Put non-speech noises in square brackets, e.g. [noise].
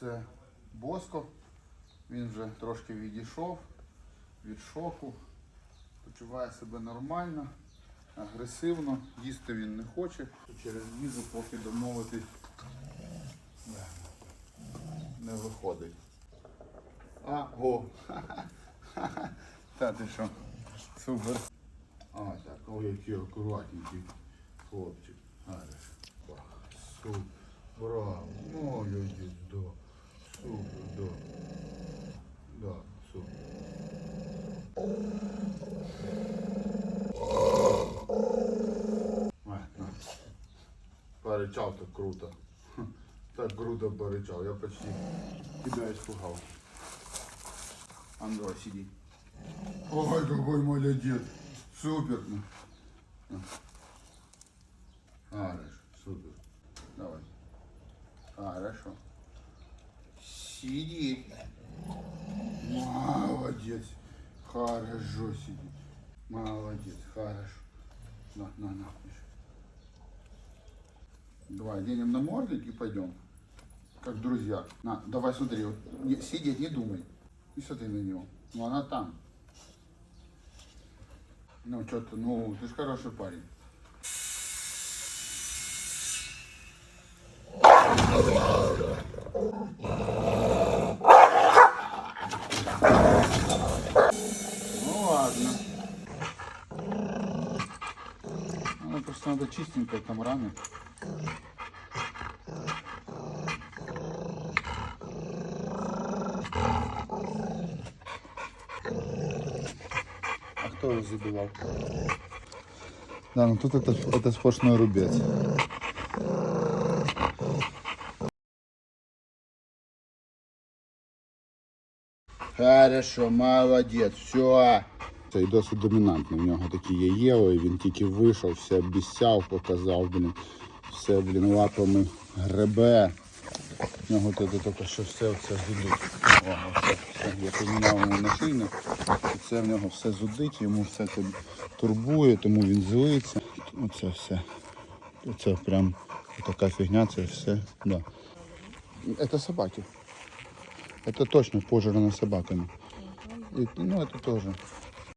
Це Боско. Він вже трошки відійшов від шоку. Почуває себе нормально, агресивно, їсти він не хоче. Через візу поки домовитись не виходить. А, о! [laughs] Та ти що? Супер. А, так, ой, який акуратненький хлопчик. Супер. Браво. Молодець, Порычал так круто. Хм, Так круто порычал. Я почти тебя испугал. Андро, сиди. Ой, какой молодец. Супер. На. На. Хорошо, супер. Давай. Хорошо. Сиди. Молодец. Хорошо сиди. Молодец. Хорошо. На, на, на. Давай, оденем намордник и пойдем. Как друзья. На, давай смотри. Вот, не- сидеть не думай. И смотри на него. Ну она там. Ну что ты, ну ты же хороший парень. Ну ладно. Просто надо чистенько там раны. А кто его забивал? Да, ну тут это, это сплошной рубец. Хорошо, молодець, все. Це і досить домінантний. В нього такі є єло, і він тільки вийшов, все обіцяв, показав, блін. Все, блін, лапами гребе. В нього тут тільки що все оце зудить. О, оце, все. Я поміняв йому нашийник. І це в нього все зудить, йому все це турбує, тому він злиться. Оце все. Оце прям така фігня, це все. Да. Это собаки. Это точно пожрано собаками. И, ну, это тоже.